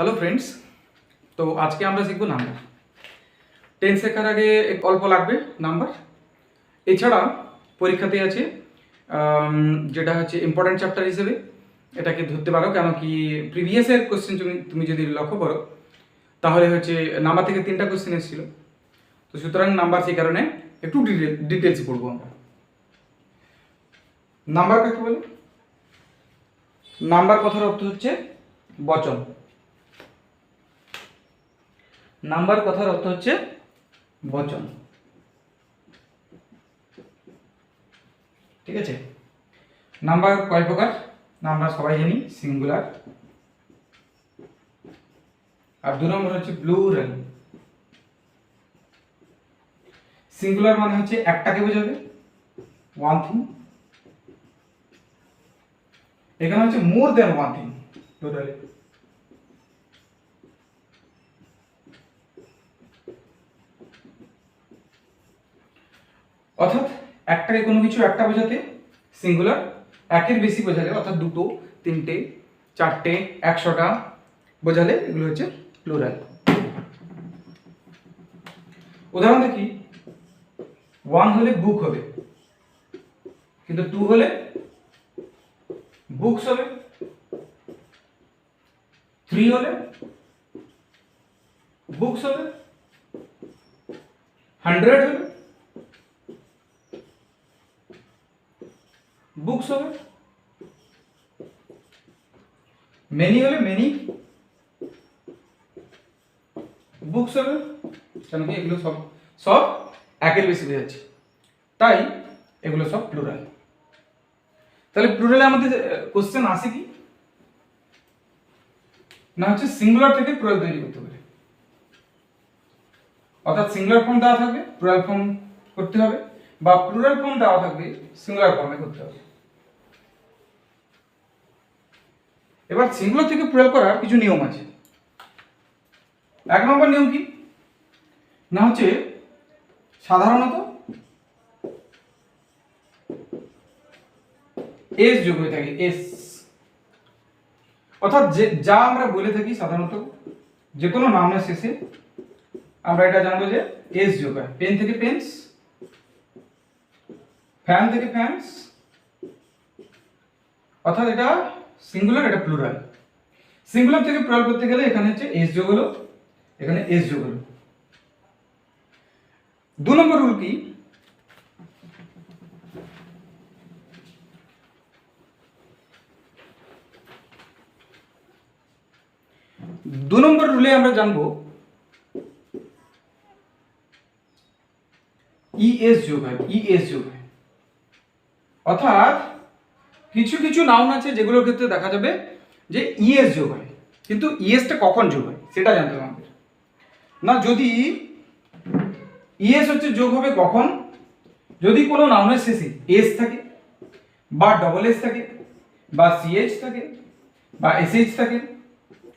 Hello friends তো আজকে আমরা শিখব নাম্বার টেন শেখার আগে অল্প লাগবে নাম্বার এছাড়া পরীক্ষাতে আছে যেটা হচ্ছে ইম্পর্ট্যান্ট চ্যাপ্টার হিসেবে। এটাকে ধরতে পারো, কেন কি প্রিভিয়াসের কোশ্চেন তুমি তুমি যদি লক্ষ্য করো, তাহলে হচ্ছে নাম্বার থেকে তিনটা কোশ্চেন এসেছিল। তো সুতরাং নাম্বার সেই কারণে একটু ডিটেলস পড়ব আমরা। নাম্বার কাকে বলে? নাম্বার কথার অর্থ হচ্ছে বচন। নাম্বার কথার অর্থ হচ্ছে বচন। ঠিক আছে? নাম্বার কয় প্রকার? না, আমরা সবাই জানি সিঙ্গুলার আর দু নম্বর হচ্ছে ব্লু প্লুরাল সিঙ্গুলার মানে হচ্ছে একটাকে বোঝাবে। ওয়ান থিং এখানে হচ্ছে more than one thing totally অর্থাৎ একটাকে কোনো কিছু একটা বোঝাতে সিঙ্গুলার একের বেশি বোঝালে, অর্থাৎ দুটো, তিনটে, চারটে, একশোটা বোঝালে এগুলো হচ্ছে প্লুরাল উদাহরণ দেখি ওয়ান হলে বুক হবে, কিন্তু টু হলে বুকস হবে থ্রি হলে বুকস হবে হান্ড্রেড হলে বুকস হবে? মেনি হলে মেনি বুকস হবে? কেন কি এগুলো সব সব একের বেশি বোঝাচ্ছে তাই এগুলো সব প্লুরাল তাহলে প্লুরালে আমাদের কোশ্চেন আসে কি? না হচ্ছে সিঙ্গুলার থেকে প্লুরাল তৈরি করতে পারে অর্থাৎ সিঙ্গুলার ফর্ম দেওয়া থাকবে প্লুরাল ফর্ম করতে হবে, বা প্লুরাল ফর্ম দেওয়া থাকবে সিঙ্গুলার ফর্মে করতে হবে। এবার সিঙ্গুলার থেকে প্লুরাল করার কিছু নিয়ম আছে। এক নম্বর নিয়ম কি? না হচ্ছে সাধারণত এস যোগ হয়ে থাকে এস অর্থাৎ যে, যা আমরা বলে থাকি সাধারণত যে কোনো নামের শেষে আমরা এটা জানব যে এস যোগ হয়। পেন থেকে পেন্স ফ্যান থেকে ফ্যানস অর্থাৎ এটা সিঙ্গুলার এটা প্লুরাল সিঙ্গুলার থেকে প্লুরাল করতে গেলে এখানে হচ্ছে এস যোগ হলো, এখানে এস যোগ হলো। দু নম্বর রুল কি? দু নম্বর রুলে আমরা জানব ইএস যোগ হয় ইএস যোগ হয়। অর্থাৎ কিছু কিছু নাউন আছে যেগুলোর ক্ষেত্রে দেখা যাবে যে ইএস যোগ হয়। কিন্তু ইএসটা কখন যোগ হয়, সেটা জানতে হবে আমাদের। না, যদি ইএস হচ্ছে যোগ হবে কখন? যদি কোনো নাউনের শেষে এস থাকে, বা ডবল এস থাকে, বা সিএইচ থাকে, বা এসএইচ থাকে,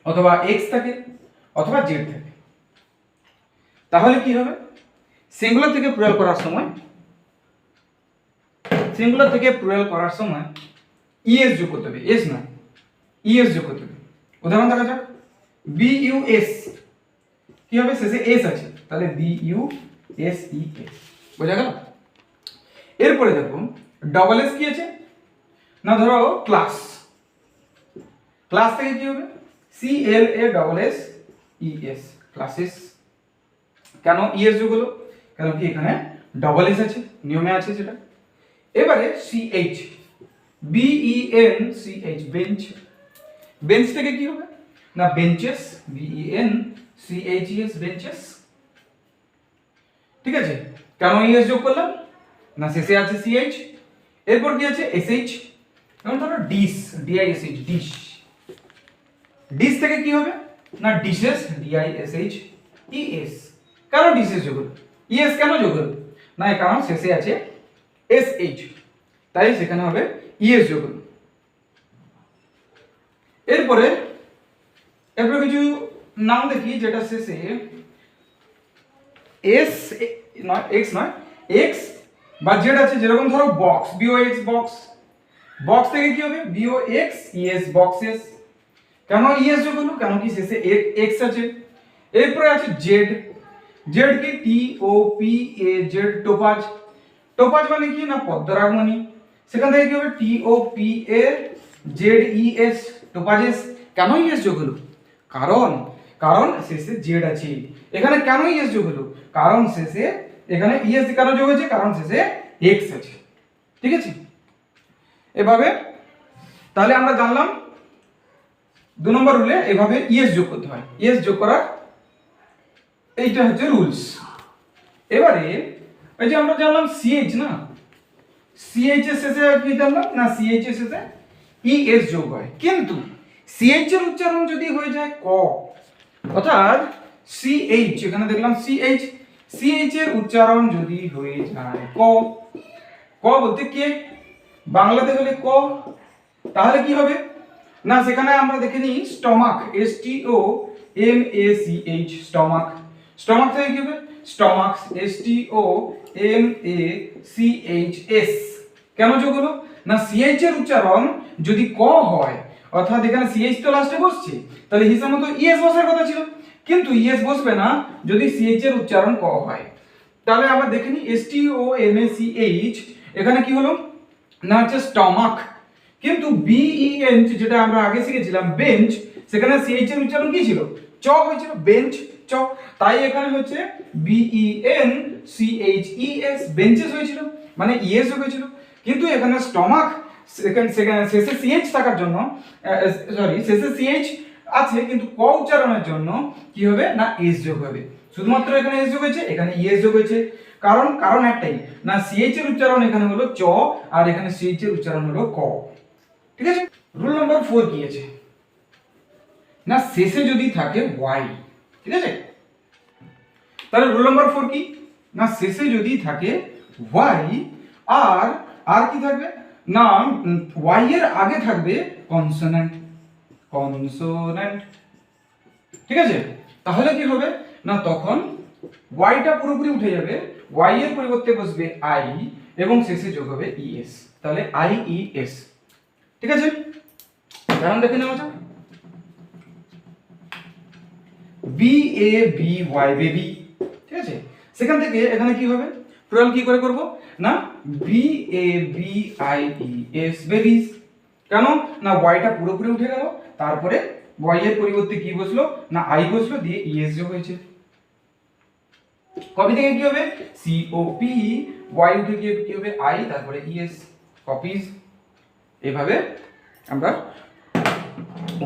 অথবা এক্স থাকে, অথবা জেড থাকে। তাহলে কি হবে? সিঙ্গুলার থেকে প্রয়োগ করার সময় সিঙ্গুলার থেকে প্রয়োগ করার সময় ইএস যোগ করতে হবে এস নয় ইএস যোগ করতে হবে। উদাহরণ দেখা যাক? বি ইউ এস কি হবে? শেষে এস আছে। তাহলে B U S E S বোঝা গেল? এরপরে দেখো ডবল এস কি আছে? না, ধরো ক্লাস ক্লাস থেকে কি হবে? C L A double S E S classes কেন ইএস যোগ হলো? কেন কি এখানে ডবল এস আছে? নিয়মে আছে যেটা এবারে C H B E N C H bench bench থেকে কি হবে? না benches B E N C benches ঠিক আছে? কেন ইএস যোগ করলাম? না, শেষে আছে সি এইচ এরপর কি আছে? এস এইচ যেমন ধরো dish D I S H dish dish থেকে কি হবে? না dishes D I S H E S কেন ডিশেস যোগ হলো? ইএস কেন যোগ হলো? না কারণ শেষে আছে এস এইচ তাই সেখানে হবে যোগ হলো। এরপরে এরপরে কিছু নাম দেখি যেটা শেষে এস নয় এক্স নয় এক্স বা জেড আছে, যেরকম ধরো box B O X box box থেকে কি হবে? বিও এক্স ইএস বক্সেস কেন ইএস যোগ হলো? কেন কি শেষে এক্স আছে? এরপরে আছে জেড জেড কি T O P A Z topaz. Topaz মানে কি? না পদ্মরাগমণি। সেখান থেকে কি হবে? T O P A Z E S topazes. কেন ইএস যোগ হলো? কারণ কারণ শেষে জেড আছে। এখানে কেন ইএস যোগ হলো? কারণ শেষে এখানে ইএস কেন যোগ হয়েছে? কারণ শেষে এক্স আছে। ঠিক আছে? এভাবে, তাহলে আমরা জানলাম দু নম্বর রুলে এভাবে ইএস যোগ করতে হয়। ইএস যোগ করার এইটা হচ্ছে রুলস এবারে ওই যে আমরা জানলাম সিএইচ না? সিএইচ শেষে কি না সিএইচ শেষে ইএস যোগ হয়। কিন্তু সিএইচ উচ্চারণ যদি হয়ে যায় ক। অর্থাৎ সিএইচ এখানে দেখলাম সিএইচ সিএইচ এর উচ্চারণ যদি হয়ে যায় ক। ক বলতে কে? বাংলাতে হলে ক। তাহলে কি হবে? না, সেখানে আমরা দেখে নিই stomach S T O M A C H stomach. Stomach থেকে কি হবে? Stomach S T O M A C H S কেন যোগ হলো? না সিএইচ এর উচ্চারণ যদি ক হয়, অর্থাৎ এখানে সিএইচ তো লাস্টে বসছে, তাহলে হিসাব মতো ইএস বসার কথা ছিল। কিন্তু ইএস বসবে না যদি সিএইচ এর উচ্চারণ ক হয়। তাহলে আমরা দেখে নিই S T O M A C H এখানে কি হলো? না হচ্ছে স্টমাক কিন্তু বিইএন যেটা আমরা আগে শিখেছিলাম বেঞ্চ সেখানে সিএইচ এর উচ্চারণ কি ছিল? চ হয়েছিল বেঞ্চ চ। তাই এখানে হচ্ছে B E N C H E S benches হয়েছিল মানে ইএস হয়েছিল। কিন্তু এখানে স্টমাক সেখানে শেষে সিএইচ থাকার জন্য সরি শেষে সিএইচ আছে, কিন্তু ক উচ্চারণের জন্য কি হবে? না এস যোগ হবে। শুধুমাত্র এখানে এস যোগ হয়েছে, এখানে ইএস যোগ হয়েছে। কারণ কারণ একটাই, না সিএইচ এর উচ্চারণ এখানে হলো চ, আর এখানে সিএইচ এর উচ্চারণ হলো ক। ঠিক আছে? রুল নাম্বার ফোর কি আছে? না, শেষে যদি থাকে ওয়াই ঠিক আছে? তাহলে রুল নাম্বার ফোর কি? না, শেষে যদি থাকে ওয়াই আর আর কি থাকবে? না ওয়াই এর আগে থাকবে কনসোনেন্ট কনসোনেন্ট ঠিক আছে? তাহলে কি হবে? না, তখন ওয়াইটা পুরোপুরি উঠে যাবে ওয়াই এর পরিবর্তে বসবে আই এবং শেষে যোগ হবে ইএস তাহলে আই ই এস ঠিক আছে? কারণ দেখে নেওয়া যাক। B A B Y baby ঠিক আছে? সেখান থেকে এখানে কি হবে? টোটাল কি করে করব? না? B A B I E S babies কেন? না ওয়াইটা পুরোপুরি উঠে গেল। তারপরে ওয়াই এর পরিবর্তে কি বসল? না আই বসল, দিয়ে ইএস যোগ হয়েছে। কপি থেকে কি হবে? সি ও পি ওয়াই উঠে গিয়ে কি হবে? আই তারপরে ইএস কপিজ এভাবে আমরা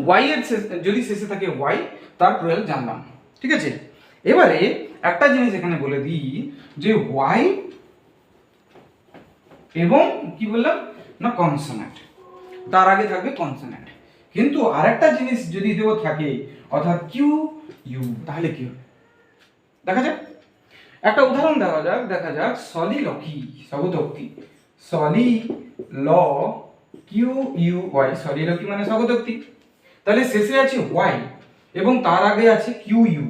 ওয়াই এর যদি শেষে থাকে ওয়াই তার প্রয়োগ জানলাম। ঠিক আছে? এবারে একটা জিনিস এখানে বলে দিই, যে ওয়াই এবং কি বললাম? না কনসোনেন্ট তার আগে থাকবে কনসোনেন্ট কিন্তু আরেকটা জিনিস যদি দেও থাকে, অর্থাৎ কিউ ইউ তাহলে কি হবে? দেখা যাক। একটা উদাহরণ দেওয়া যাক, দেখা যাক। সলিলকি সগতোক্তি সলি L Q U Y soliloquy মানে সগতোক্তি তাহলে শেষে আছে ওয়াই এবং তার আগে আছে কিউ ইউ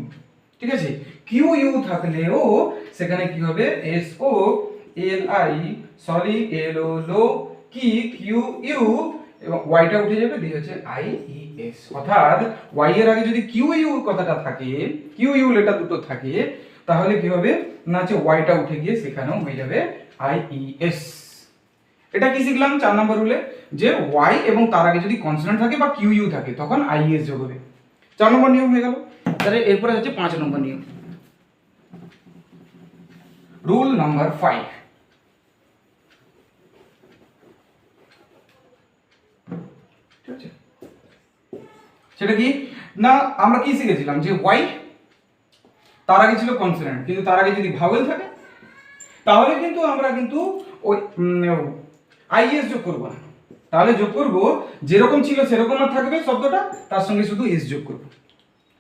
ঠিক আছে? কিউ ইউ থাকলেও সেখানে কি হবে? S O L I sorry L O লো কি? কিউ ইউ এবং ওয়াইটা উঠে যাবে, দিয়ে হচ্ছে আই ই এস অর্থাৎ ওয়াই এর আগে যদি কিউ ইউ কথাটা থাকে কিউ ইউ লেটার দুটো থাকে, তাহলে কি হবে? না, হচ্ছে ওয়াইটা উঠে গিয়ে সেখানেও হয়ে যাবে আই ই এস এটা কি শিখলাম? চার নম্বর রুলে যে ওয়াই এবং তার আগে যদি কনসোনেন্ট থাকে বা কিউ ইউ থাকে, তখন আই এস যোগ হবে। চার নম্বর নিয়ম হয়ে গেল। তাহলে এরপরে হচ্ছে পাঁচ নম্বর নিয়ম। রুল নাম্বার ফাইভ সেটা কি? না, আমরা কি শিখেছিলাম? যে ওয়াই তার আগে ছিল কনসোনেন্ট কিন্তু তার আগে যদি ভাওয়েল থাকে, তাহলে কিন্তু আমরা কিন্তু ওই যোগ করব না। তাহলে যোগ করব, যেরকম ছিল সেরকম আর থাকবে শব্দটা, তার সঙ্গে শুধু এস যোগ করব।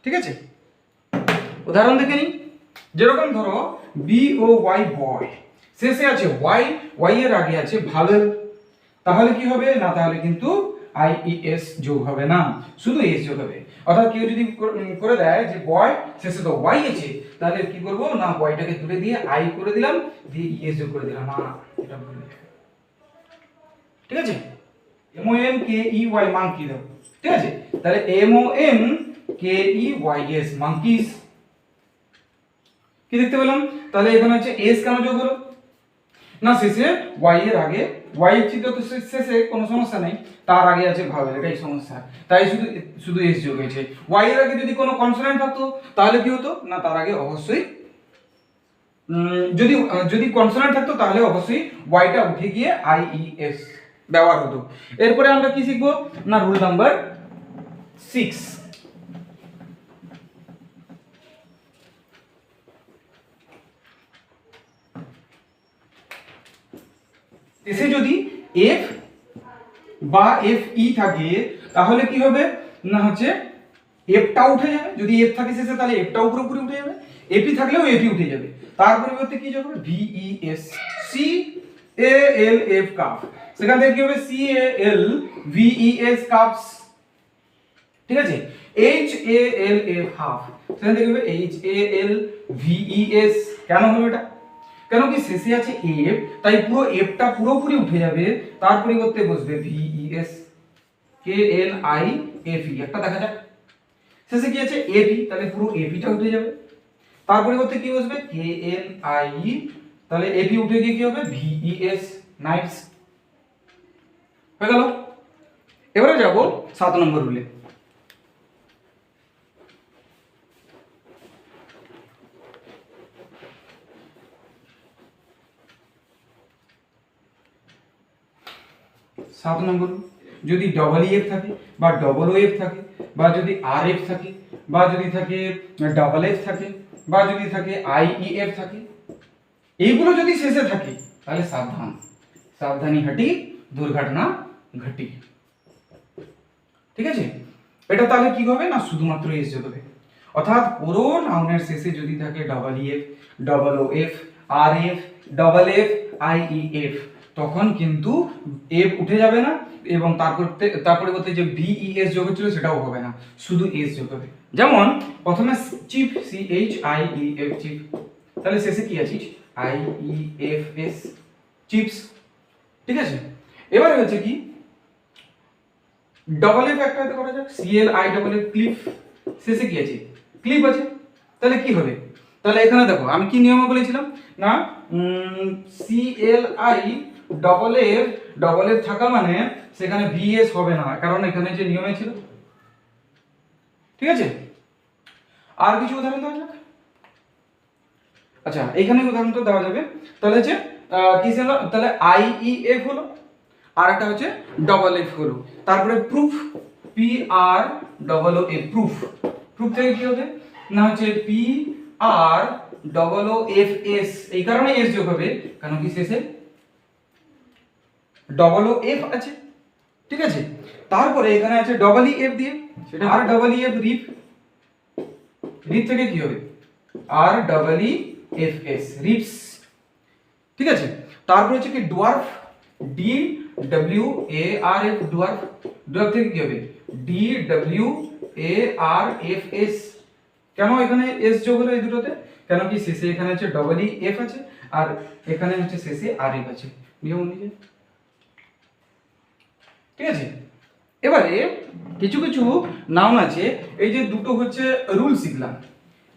ঠিক আছে? উদাহরণ দেখে নিই। যেরকম ধরো বি ও ওয়াই বয় শেষে আছে ওয়াই ওয়াই এর আগে আছে ভালো তাহলে কি হবে? না, তাহলে কিন্তু আই ই এস যোগ হবে না। শুধু এস যোগ হবে। অর্থাৎ কেউ যদি করে দেয় যে বয় শেষে তো ওয়াই আছে, তাহলে কি করব? না বয়টাকে তুলে দিয়ে আই করে দিলাম, দিয়ে ইএস যোগ করে দিলাম। না এটা ভুল ঠিক আছে? M O N K E Y মান কি দাও। ঠিক আছে? তাহলে M O N K E Y S monkeys কি দেখতে পেলাম? তাহলে এখানে হচ্ছে এস কেন যোগ হলো? না, শেষে ওয়াই এর আগে ওয়াই এর চিত্র তো শেষে কোনো সমস্যা নেই, তার আগে আছে ভাবের এটাই সমস্যা। তাই শুধু শুধু এস যোগ হয়েছে। ওয়াই এর আগে যদি কোনো কনসোনেন্ট থাকতো, তাহলে কি হতো? না, তার আগে অবশ্যই যদি যদি কনসোনেন্ট থাকতো, তাহলে অবশ্যই ওয়াইটা উঠে গিয়ে আই ই এস ব্যবহার হতো। এরপরে আমরা কি শিখব? না রুল নাম্বার সিক্স এসে যদি এফ বা এফ ই থাকে, তাহলে কি হবে? না হচ্ছে এফটা উঠে যাবে। যদি এফ থাকে শেষে, তাহলে এফটাও পুরোপুরি উঠে যাবে। এপি থাকলেও এপি উঠে যাবে। তার পরিবর্তে কি যাবে V E S C A L F calf সেখান থেকে কি হবে? C A L V E S calves ঠিক আছে? H A L F half সেখান থেকে হবে? H A L V E S কেন হলো এটা? কেন কি শেষে আছে এফ তাই পুরো এফটা পুরোপুরি উঠে যাবে, তার পরিবর্তে বসবে V E S K N I F E একটা দেখা যাক। শেষে কি আছে এপি তাহলে পুরো এপিটা উঠে যাবে। তার পরিবর্তে কি বসবে? কে এন আই তাহলে এপি উঠে গিয়ে কি হবে? ভিই এস নাইটস হয়ে গেল। এবারে যাব সাত নম্বর রুলে সাত নম্বর। যদি ডবল এফ থাকে বা ডবল এফ থাকে বা যদি আর এফ থাকে বা যদি থাকে ডাবল এফ থাকে বা যদি থাকে আই ই এফ থাকে, এইগুলো যদি শেষে থাকে, তাহলে সাবধান। সাবধানী হাঁটি দুর্ঘটনা ঘটি। ঠিক আছে? এটা তাহলে কি হবে? না, শুধুমাত্র এস হবে। অর্থাৎ পুরো নাউনের শেষে যদি থাকে double F double O F R F double F I E F তখন কিন্তু এফ উঠে যাবে না এবং তারপর তার পরিবর্তে যে ভিই এস যোগ হচ্ছিল সেটাও হবে না। শুধু এস যোগ হবে। যেমন, প্রথমে chief C H I E F chief. তাহলে শেষে কি আছে? I E F S chiefs. ঠিক আছে? এবারে হচ্ছে কি? ডবল এফ একটা করা যাক। C L I double F cliff শেষে কি আছে? ক্লিপ আছে। তাহলে কি হবে? তাহলে এখানে দেখো, আমি কি নিয়মে বলেছিলাম? না C L I double F double F থাকা মানে সেখানে ভিএস হবে না কারণ এখানে যে নিয়মে ছিল। ঠিক আছে? আর কিছু উদাহরণ দেওয়া যাক? আচ্ছা এখানে উদাহরণ তো দেওয়া যাবে। তাহলে আহ, কি ছিল? তাহলে আই ই এফ হলো আর একটা হচ্ছে ডবল এফ হলো। তারপরে proof P R double O F proof proof থেকে কি হবে? না হচ্ছে P R double O F S এই কারণে এস যোগ হবে কারণ কি শেষে ডবল ও এফ আছে ঠিক আছে? তারপরে এখানে আছে ডবল ই এফ দিয়ে সেটা আর ডবল ই এফ রিপ রিপ থেকে কি হবে? R double E F S reefs ঠিক আছে? তারপরে হচ্ছে কি dwarf D W A R F dwarf dwarf থেকে কি হবে? D W A R F S কেন এখানে এস যোগ হলো এই দুটোতে? কেন কি শেষে এখানে হচ্ছে ডবল ই এফ আছে আর এখানে হচ্ছে শেষে আর এফ আছে? নিয়ম অনুযায়ী। ঠিক আছে? এবারে কিছু কিছু নাউন আছে, এই যে দুটো হচ্ছে রুল শিখলাম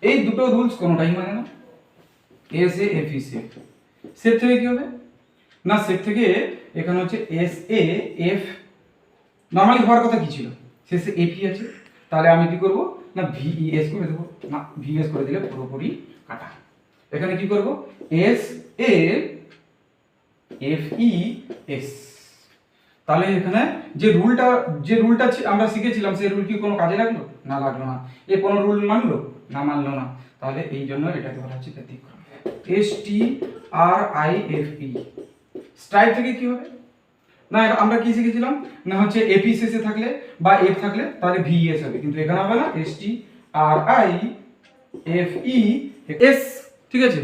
এই দুটো রুলস কোনোটাই মানে না? S A F E safe safe থেকে কি হবে? না সেফ থেকে এখানে হচ্ছে এস এ এফ নর্মালি হওয়ার কথা কি ছিল? শেষে এফ ই আছে। তাহলে আমি কি করব? না ভিই এস করে দেবো। না ভিএস করে দিলে পুরোপুরি কাটা। এখানে কি করব? S A F E S তাহলে এখানে যে রুলটা যে রুলটা আমরা শিখেছিলাম, সেই রুল কি কোনো কাজে লাগল? না লাগল না। এ কোনো রুল মানলো? না মানলো না। তাহলে এই জন্য এটাকে বলা হচ্ছে ব্যতিক্রম। S T R I F E strife থেকে কি হবে? না আমরা কি শিখেছিলাম? না হচ্ছে এপি শেষে থাকলে বা এফ থাকলে তাহলে ভিএস হবে। কিন্তু এখানে হবে না। S T R I F E S ঠিক আছে?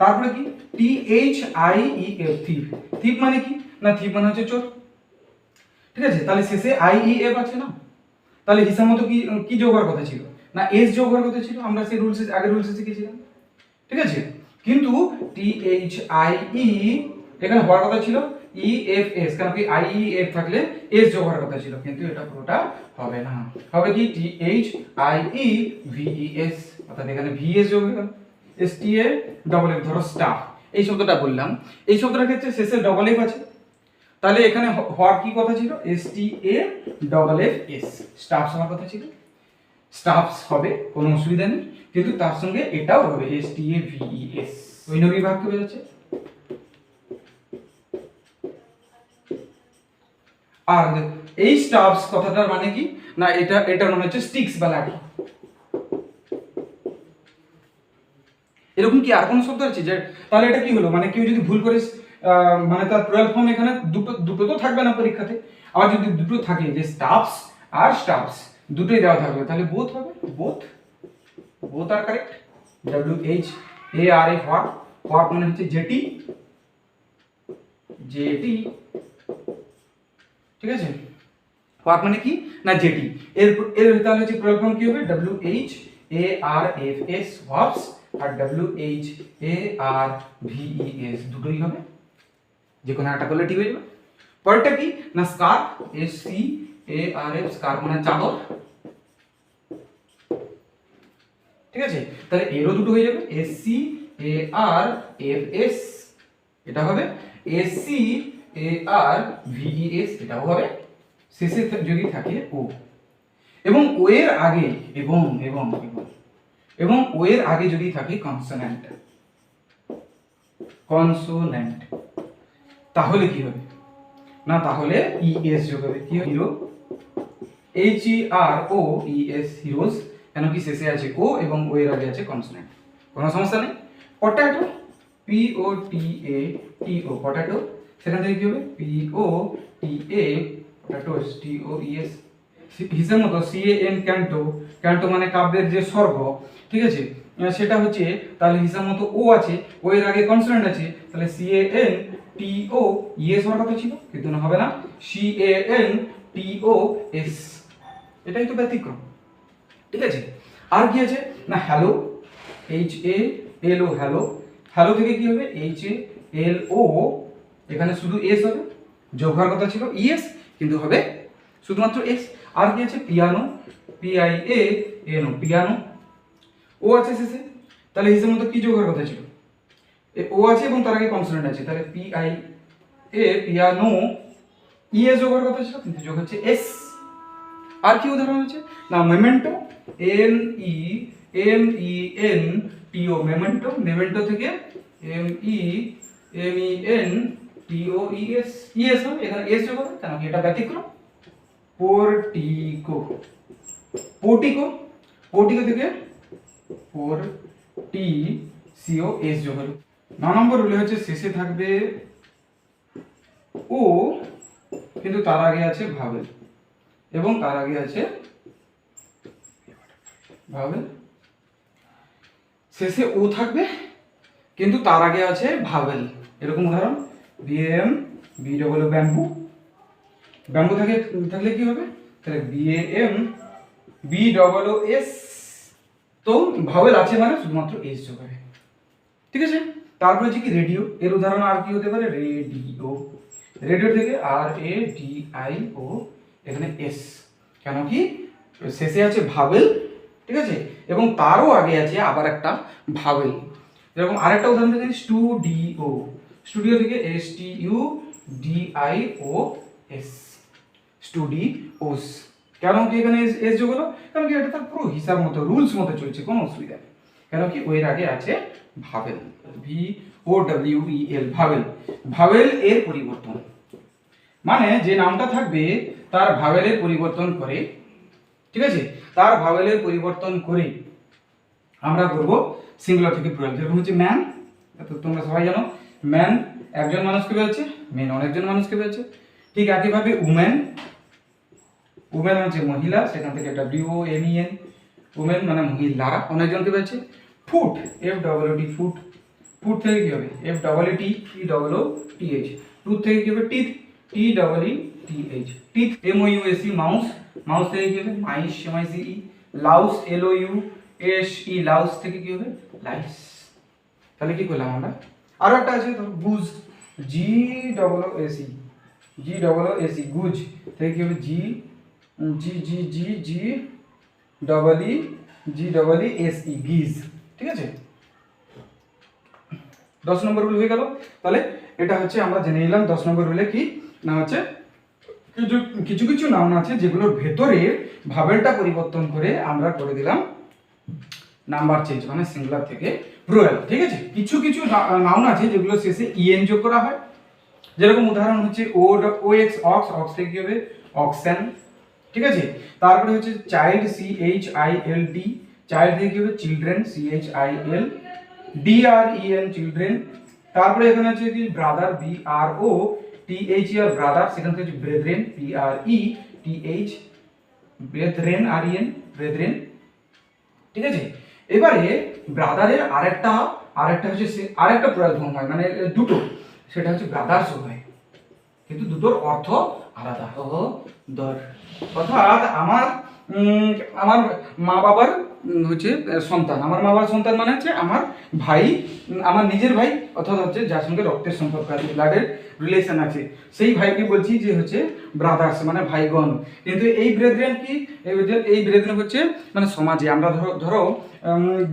তারপরে কি? T H I E F thief thief মানে কি? না থিপ মানে হচ্ছে চোর। ঠিক আছে? তাহলে শেষে আই ই এফ আছে না? তাহলে হিসাব মতো কি কি যোগ হওয়ার কথা ছিল? না এস যোগ হওয়ার কথা ছিল? আমরা সেই রুলস আগের রুলসে শিখেছিলাম। ঠিক আছে? কিন্তু টি এইচ আই ই এখানে হওয়ার কথা ছিল। ই এফ এস কারণ কি আই ই এফ থাকলে এস যোগ হওয়ার কথা ছিল। কিন্তু এটা পুরোটা হবে না। হবে কি T H I E V E S অর্থাৎ এখানে ভি এস যোগ S T A double F ধরো স্টাফ এই শব্দটা বললাম। এই শব্দটার ক্ষেত্রে শেষে ডবল এফ আছে। তাহলে এখানে হওয়ার কি কথা ছিল? S T A double F S staffs হওয়ার কথা ছিল। স্টাফস হবে, কোনো অসুবিধা নেই। কিন্তু তার সঙ্গে এটাও হবে এস টি এ ভিই এস ঐনবী বাক্য বেরোচ্ছে। আর এই স্টাফস কথাটার মানে কি? না, এটা, এটার মানে হচ্ছে স্টিক্স বা লাঠি এরকম কি আর কোনো শব্দ আছে যে, তাহলে এটা কি হলো? মানে কেউ যদি ভুল করে মানে তার প্লুরাল ফর্ম এখানে দুটো দুটো তো থাকবে না পরীক্ষাতে। আবার যদি দুটো থাকে, যে স্টাফস আর স্টাফস দুটোই দেওয়া থাকবে, তাহলে বোথ হবে? Both both R correct W H A R A what what মানে হচ্ছে জেটি জেটি ঠিক আছে? হোয়াট মানে কি? না জেটি এর এর তাহলে হচ্ছে প্লুরাল ফর্ম কি হবে? W H A R F S what's R W H A R V E S দুটোই হবে? যে কোনো একটা করলে ঠিক হয়ে যাবে। পরেরটা কি? না scarf S A R F scarf মানে চাদর। ঠিক আছে? তাহলে এরও দুটো হয়ে যাবে। S A R F S এটা হবে। এস এ আর ভিই এস এটাও হবে। শেষে যদি থাকে ও এবং ও এর আগে, এবং এবং এবং এবং ও এর আগে যদি থাকে কনসোন্যান্ট কনসোন্যান্ট তাহলে কি হবে? না, তাহলে ই এস যোগ হবে। কি hero H E R O E S heroes কেন কি শেষে আছে ও এবং ও এর আগে আছে কনসোনেন্ট কোনো সমস্যা নেই। Potato P O T A T O potato সেখান থেকে কি হবে? P O T A potato T O E S হিসেব মতো C A N canto canto মানে কাব্যের যে স্বর্গ। ঠিক আছে? সেটা হচ্ছে, তাহলে হিসাব মতো ও আছে। ও এর আগে কনসোনেন্ট আছে। তাহলে C A N T O E S হওয়ার কথা ছিল কিন্তু না হবে না। C A N T O S এটাই তো ব্যতিক্রম, ঠিক আছে? আর কি আছে? না halo H A L O halo halo থেকে কি হবে? এইচ এ এল ও এখানে শুধু এস হবে যোগ হওয়ার কথা ছিল ইএস কিন্তু হবে শুধুমাত্র এস আর কি আছে? Piano P I A N O piano O আছে শেষে। তাহলে হিসেব মতো কি যোগ হওয়ার কথা ছিল? ও আছে এবং তার আগে কনসোনেন্ট আছে। তাহলে P I A piano E S যোগ হওয়ার কথা ছিল, কিন্তু যোগ হচ্ছে এস আর কি উদাহরণ আছে না memento M E M E N T O memento memento থেকে M E M E N T O E S E S হবে, এখানে এস যোগ হবে, কেন এটা ব্যতিক্রম? পোর্টিকো। পোর্টিকো? পোর্টিকো থেকে four T C O S যোগ হলো নম্বর রুলে হচ্ছে শেষে থাকবে ও, কিন্তু তার আগে আছে ভাবেল এবং তার আগে আছে ভাবেল শেষে ও থাকবে, কিন্তু তার আগে আছে ভাবেল। এরকম উদাহরণ? B M B double bamboo bamboo থাকে, থাকলে কি হবে? তাহলে বিএম বি ডবল এস তো ভাবেল আছে মানে শুধুমাত্র এস যোগ হবে ঠিক আছে? তারপরে হচ্ছে কি রেডিও এর উদাহরণ আর কি হতে পারে? রেডিও রেডিও থেকে আর এ ডি আই ও এখানে এস কেন কি? শেষে আছে ভাবেল, ঠিক আছে? এবং তারও আগে আছে আবার একটা ভাবেল। যেরকম আরেকটা উদাহরণ দেখি স্টুডিও স্টুডিও থেকে S T U D I O S studios কেন কি এখানে এস যোগ হলো? কারণ কি এটা তার পুরো হিসাব মতো রুলস মতো চলছে, কোনো অসুবিধা নেই। কেন কি? ওই আগে আছে ভাবেল ভি ও ডব্লিউ ই এল ভাবেল ভাবেল এর পরিবর্তন। মানে যে নামটা থাকবে, তার ভাবেলের পরিবর্তন করে। ঠিক আছে? তার ভাবেলের পরিবর্তন করে আমরা করব সিঙ্গুলার থেকে প্লুরাল যেরকম হচ্ছে ম্যান তোমরা সবাই জানো। ম্যান একজন মানুষকে বোঝাচ্ছে মেন অনেকজন মানুষকে বোঝাচ্ছে ঠিক একইভাবে উমেন উমেন হচ্ছে মহিলা, সেখান থেকে W M E N women মানে মহিলা অনেকজনকে বোঝাচ্ছে foot F double T foot. Foot থেকে কি হবে? F double T T double T H tooth থেকে কি হবে? Teeth T double E T H teeth M O U S E mouse mouse থেকে কি হবে? Mice M I C E louse L O U S E louse থেকে কি হবে? Lines তাহলে কি করলাম আমরা? আরও একটা আছে, ধর goose G double A C G double A C goose. থেকে কি হবে? G G G G G double E G double E S E geese. ঠিক আছে? দশ নম্বর রুল হয়ে গেল। তাহলে এটা হচ্ছে আমরা জেনে নিলাম দশ নম্বর রুলে কি? না হচ্ছে কিছু কিছু কিছু নাউন আছে যেগুলোর ভেতরে ভাবেলটা পরিবর্তন করে আমরা করে দিলাম নাম্বার চেঞ্জ মানে সিঙ্গুলার থেকে প্লুরাল ঠিক আছে? কিছু কিছু নাউন আছে যেগুলো শেষে ইএন যোগ করা হয়। যেরকম উদাহরণ হচ্ছে O O X ox ox থেকে কি হবে? অক্সেন ঠিক আছে? তারপরে হচ্ছে child C H I L D child থেকে কি হবে children C H I L D R E N children তারপরে এখানে আছে কি brother B R O T H R brother সেখান থেকে হচ্ছে brethren P R E T H brethren R E E N brethren ঠিক আছে? এবারে ব্রাদারের আরেকটা আরেকটা হচ্ছে আরেকটা ফর্ম হয় মানে দুটো, সেটা হচ্ছে ব্রাদার্স হয়। কিন্তু দুটোর অর্থ আলাদা। অর্থাৎ আমার আমার মা বাবার হচ্ছে সন্তান। আমার মা বাবার সন্তান মানে হচ্ছে আমার ভাই আমার নিজের ভাই, অর্থাৎ হচ্ছে যার সঙ্গে রক্তের সম্পর্ক আছে ব্লাডের রিলেশন আছে। সেই ভাইকে বলছি যে হচ্ছে ব্রাদার্স মানে ভাইগণ। কিন্তু এই ব্রেদরেন কি? এই ব্রেদরেন হচ্ছে মানে সমাজে। আমরা ধরো ধরো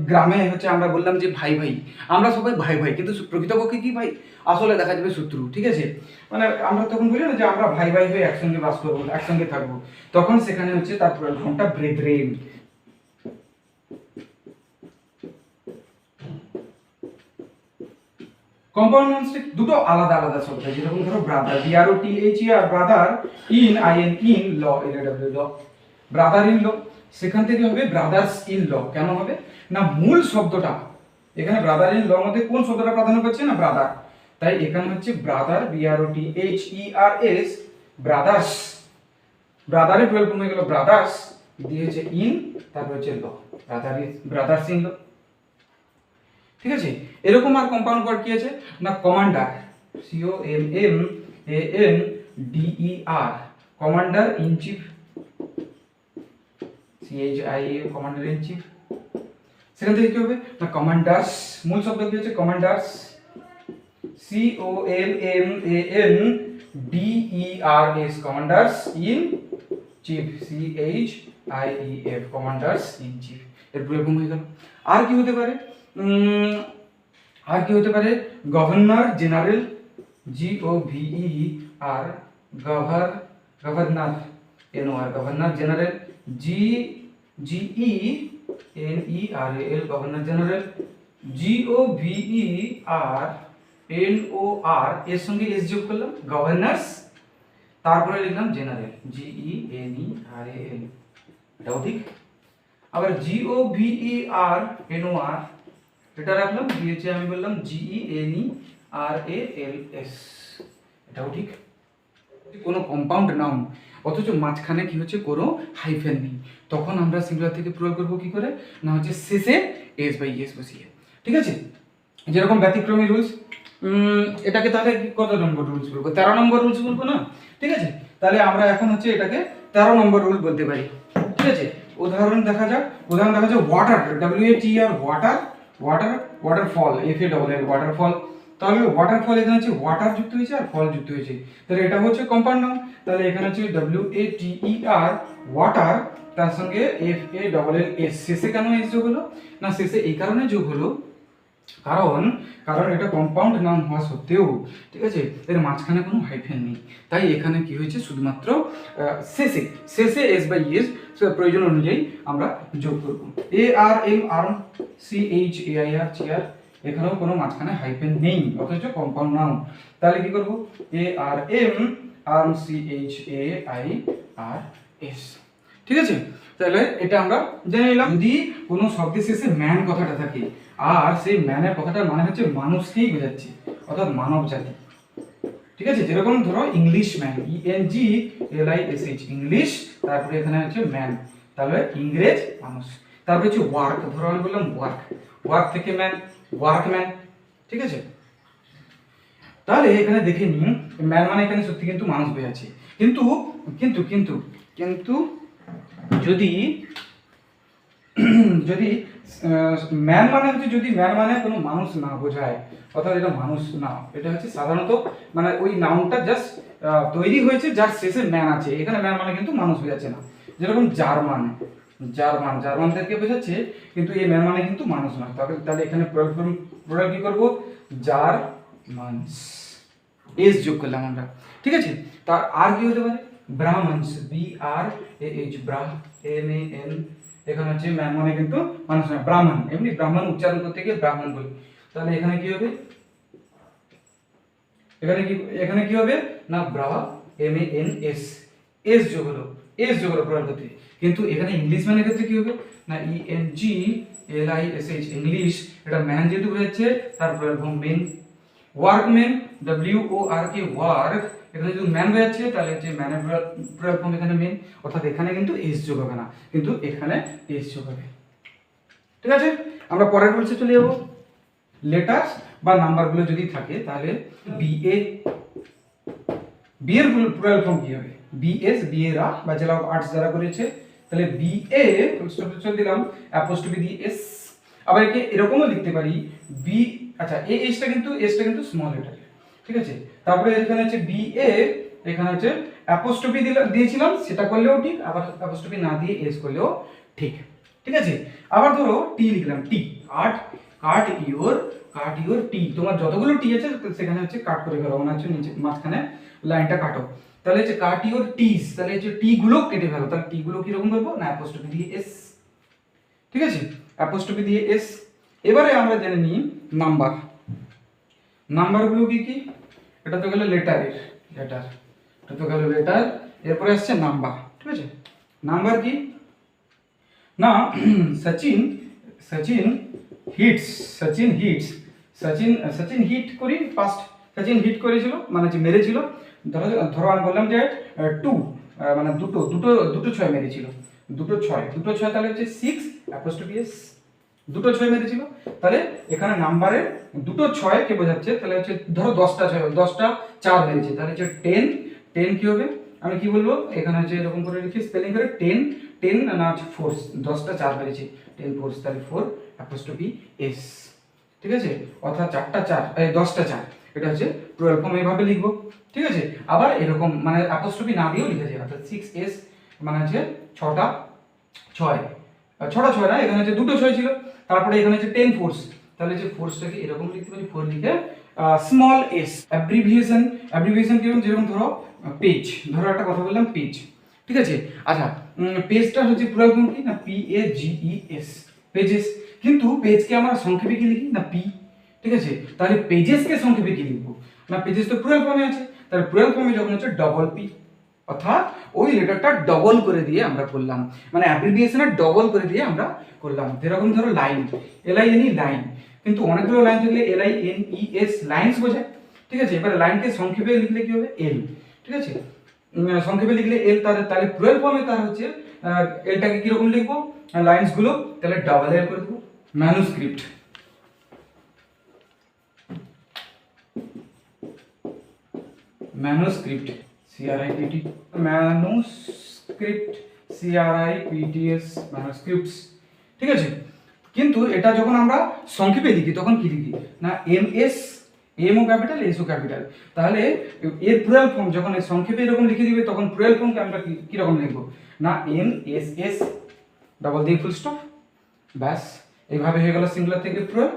গ্রামে হচ্ছে আমরা বললাম যে ভাই ভাই। আমরা সবাই ভাই ভাই, কিন্তু প্রকৃতপক্ষে কি ভাই? আসলে দেখা যাবে শত্রু, ঠিক আছে? মানে আমরা তখন বলি না যে আমরা ভাই ভাই হয়ে একসঙ্গে বাস করব, একসঙ্গে থাকব। তখন সেখানে হচ্ছে তার ফর্মটা ব্রেদরেন কম্পাউন্ড নাউন্স দুটো আলাদা আলাদা শব্দ যেরকম ধরো brother B R O T H E R brother in I N in law L W law brother in law সেখান থেকে হবে ব্রাদার্স ইন ল কেন হবে? না, মূল শব্দটা, এখানে ব্রাদার ইন ল মধ্যে কোন শব্দটা প্রাধান্য পাচ্ছে না ব্রাদার তাই এখানে হচ্ছে brother B R O T H E R S brothers ব্রাদারের twelve হয়ে গেল ব্রাদার্স দিয়েছে ইন তারপর হচ্ছে law brother brothers in law ঠিক আছে? এরকম আর কম্পাউন্ড ওয়ার্ড কি আছে? না commander C O M M A N D E R commander in chief C H I commander in chief সেখান থেকে কি হবে? না কমান্ডার্স মূল শব্দ কি হচ্ছে? Commanders C O M M A N D E R S commanders in chief C H I E F commanders in chief এর এরকম হয়ে গেল। আর কি হতে পারে? আর কি হতে পারে? Governor general G O V E R gover governor N R governor general G G E N E R L governor general G O V E R N O R এর সঙ্গে এস যোগ করলাম governors তারপরে লিখলাম general G E N E R L এটাও ঠিক। আবার জি O V E R N O আর এটা রাখলাম দিয়েছে আমি বললাম G E N E R A L S এটাও ঠিক? কোনো কম্পাউন্ড নাউন অথচ মাঝখানে কি হচ্ছে? কোনো হাইফেন নেই। তখন আমরা সিঙ্গুলার থেকে প্রয়োগ করব কি করে? না হচ্ছে শেষে এস বাই এস বসিয়ে। ঠিক আছে? যেরকম ব্যতিক্রমী রুলস এটাকে তাহলে কত নম্বর রুলস বলব? তেরো নম্বর রুলস বলব না? ঠিক আছে? তাহলে আমরা এখন হচ্ছে এটাকে তেরো নম্বর রুল বলতে পারি। ঠিক আছে? উদাহরণ দেখা যাক। উদাহরণ দেখা যাক water W T R water water waterfall F A double L waterfall তাহলে ওয়াটারফল এখানে হচ্ছে ওয়াটার যুক্ত হয়েছে আর ফল যুক্ত হয়েছে। তাহলে এটা হচ্ছে কম্পাউন্ড নাম তাহলে এখানে হচ্ছে W A T E R water তার সঙ্গে F A double L S শেষে কেন এস যোগ হলো? না, শেষে এই কারণে যোগ হলো কারণ কারণ এটা কম্পাউন্ড নাম হওয়া সত্ত্বেও, ঠিক আছে, এর মাঝখানে কোনো হাইফেন নেই। তাই এখানে কি হয়েছে? শুধুমাত্র শেষে শেষে এস বাই এস প্রয়োজন অনুযায়ী আমরা যোগ করব। A R M R C H A I R chair এখানেও কোনো মাঝখানে হাইফেন নেই, অথচ কম্পাউন্ড নাম তাহলে কি করব? A R M R C H A I R S ঠিক আছে? তাহলে এটা আমরা জেনে নিলাম। যদি কোনো শব্দের শেষে ম্যান কথাটা থাকে আর সেই ম্যানের কথাটার মানে হচ্ছে মানুষকেই বোঝাচ্ছে, অর্থাৎ মানব জাতি। ঠিক আছে? যেরকম ধরো English man E N G L I S H English, তারপরে এখানে হচ্ছে ম্যান, তাহলে ইংরেজ মানুষ। তারপরে হচ্ছে ওয়ার্ক, ধরো আমি বললাম ওয়ার্ক। ওয়ার্ক থেকে ম্যান, ওয়ার্ক ম্যান, ঠিক আছে? তাহলে এখানে দেখে নিন, ম্যান মানে এখানে সত্যি কিন্তু মানুষ বোঝাচ্ছে কিন্তু কিন্তু কিন্তু কিন্তু যদি যদি ম্যান মানে হচ্ছে যদি ম্যান মানে কোনো মানুষ না বোঝায়, অর্থাৎ এটা মানুষ না। এটা হচ্ছে সাধারণত মানে ওই নাউনটা জাস্ট তৈরি হয়েছে, যার শেষে ম্যান আছে। এখানে ম্যান মানে কিন্তু মানুষ বোঝাচ্ছে না। যেরকম জার্মান জার্মান জার্মানদেরকে বোঝাচ্ছে, কিন্তু এই ম্যান মানে কিন্তু মানুষ নয়। তবে তাহলে এখানে প্রোডাক্ট কি করব? জার মানস এস যোগ করলাম আমরা। ঠিক আছে? তার আর কি হতে পারে? Brahmans B R A H brah M A N এখানে হচ্ছে মানে কিন্তু মানুষ না ব্রাহ্মণ। এমনি ব্রাহ্মণ উচ্চারণ করতে গিয়ে ব্রাহ্মণ বলি। তাহলে এখানে কি হবে? এখানে কি এখানে কি হবে? না, brah M A N S S যোগ হলো, এস যোগ হলো করতে কিন্তু এখানে ইংলিশ ম্যানের ক্ষেত্রে কি হবে? না E N G L I S H English, এটা ম্যান যেহেতু বোঝাচ্ছে তার প্রয়োগ men. Workman W O R K work এখানে যদি ম্যান বোঝাচ্ছে তাহলে যে ম্যানের প্রয়োগ ফর্ম এখানে মেন অর্থাৎ এখানে কিন্তু এস যোগ হবে না, কিন্তু এখানে এস যোগ হবে। ঠিক আছে? আমরা পরের বলছে চলে যাব। লেটার বা নাম্বারগুলো যদি থাকে, তাহলে বি এ বি এর প্লুরাল ফর্ম কি হবে? B S B bachelor of arts যারা করেছে, তাহলে বি এ ফুল দিলাম অ্যাপোস্ট্রফি দিয়ে এস আবার একে এরকমও লিখতে পারি বি আচ্ছা এ এসটা কিন্তু এসটা কিন্তু স্মল লেটার ঠিক আছে? তারপরে এখানে হচ্ছে বি এ এখানে হচ্ছে অ্যাপোস্ট্রফি দিলাম দিয়েছিলাম, সেটা করলেও ঠিক, আবার অ্যাপোস্ট্রফি না দিয়ে এস করলেও ঠিক। ঠিক আছে? আবার ধরো টি লিখলাম টি কাট কাট ইওর কাট ইওর টি তোমার যতগুলো টি আছে, সেখানে হচ্ছে কাট করে ফেলো মনে হচ্ছে নিচে মাঝখানে লাইনটা কাটো। তাহলে হচ্ছে কাট ইওর টিস তাহলে হচ্ছে টি গুলো কেটে ফেলো। তাহলে টি গুলো কীরকম করব? না অ্যাপোস্ট্রফি দিয়ে এস ঠিক আছে? অ্যাপোস্ট্রফি দিয়ে এস এবারে আমরা জেনে নিই নাম্বার নাম্বারগুলো কি কি? এটা তো গেল লেটারের লেটার এটা তো গেল লেটার এরপরে আসছে নাম্বার, ঠিক আছে? নাম্বার কি? না, Sachin Sachin hits Sachin hits Sachin Sachin hit করি ফার্স্ট সচিন হিট করেছিল মানে যে মেরেছিল। ধরো ধরো আমি বললাম যে টু মানে দুটো দুটো দুটো ছয় মেরেছিল। দুটো ছয় দুটো ছয় তাহলে হচ্ছে সিক্স অ্যাপোস্ট্রফিএস দুটো ছয় মেরেছিল। তাহলে এখানে নাম্বারের দুটো ছয় কে বোঝাচ্ছে? তাহলে হচ্ছে ধরো দশটা ছয় দশটা চার মেরেছে তাহলে হচ্ছে টেন টেন কি হবে? আমি কি বলব? এখানে হচ্ছে এরকম করে লিখি স্পেলিং করে টেন টেন না হচ্ছে ফোর্স দশটা চার মেরেছে টেন ফোর্স তাহলে ফোর অ্যাপোস্ট্রফি এস ঠিক আছে? অর্থাৎ চারটা চার দশটা চার। এটা হচ্ছে টুয়েলভ ফর্ম এইভাবে লিখব। ঠিক আছে? আবার এরকম মানে অ্যাপোস্ট্রফি না দিয়েও লিখেছে অর্থাৎ সিক্স এস মানে হচ্ছে ছটা ছয়। ছটা ছয় না, এখানে হচ্ছে দুটো ছয় ছিল। তারপরে এখানে হচ্ছে টেন ফোর্স তাহলে যে ফোর্সটাকে এরকম লিখতে পারি ফোর লিখে স্মল এস অ্যাব্রিভিয়েশন অ্যাব্রিভিয়েশন কীরকম যেরকম ধরো পেজ ধরো একটা কথা বললাম পেজ ঠিক আছে? আচ্ছা পেজটা হচ্ছে পুরো কি না P A G E S pages কিন্তু পেজকে আমরা সংক্ষেপে কি লিখি? না পি ঠিক আছে? তাহলে পেজেসকে সংক্ষেপে কি লিখব? না পেজেস তো প্লুরাল ফর্মে আছে, তাহলে প্লুরাল ফর্মে যখন হচ্ছে ডবল পি অর্থাৎ ওই লেটারটা ডবল করে দিয়ে আমরা করলাম। মানে অ্যাব্রিভিয়েশনের ডবল করে দিয়ে আমরা করলাম। যেরকম ধরো line L I N E line কিন্তু অনেকগুলো লাইন থাকলে L I N E S lines বোঝায়। ঠিক আছে? এবারে লাইনকে সংক্ষেপে লিখলে কি হবে? এল ঠিক আছে? সংক্ষেপে লিখলে এল তার, তাহলে প্লুরাল ফর্মে তার হচ্ছে এলটাকে কীরকম লিখব? লাইন্সগুলো, তাহলে ডাবল এল করে দেবো। Manuscript manuscript C R I P T manuscript C R I P T S manuscripts ঠিক আছে? কিন্তু এটা যখন আমরা সংক্ষেপে লিখি, তখন কি লিখি? না এম এস এম ও ক্যাপিটাল এস ও ক্যাপিটাল তাহলে এর প্লুরাল ফর্ম যখন সংক্ষেপে এরকম লিখে দিবে, তখন প্লুরাল ফর্মকে আমরা কীরকম লিখব? না এম এস এস ডবল দিয়ে ফুল স্টপ ব্যাস, এইভাবে হয়ে গেল সিঙ্গুলার থেকে প্লুরাল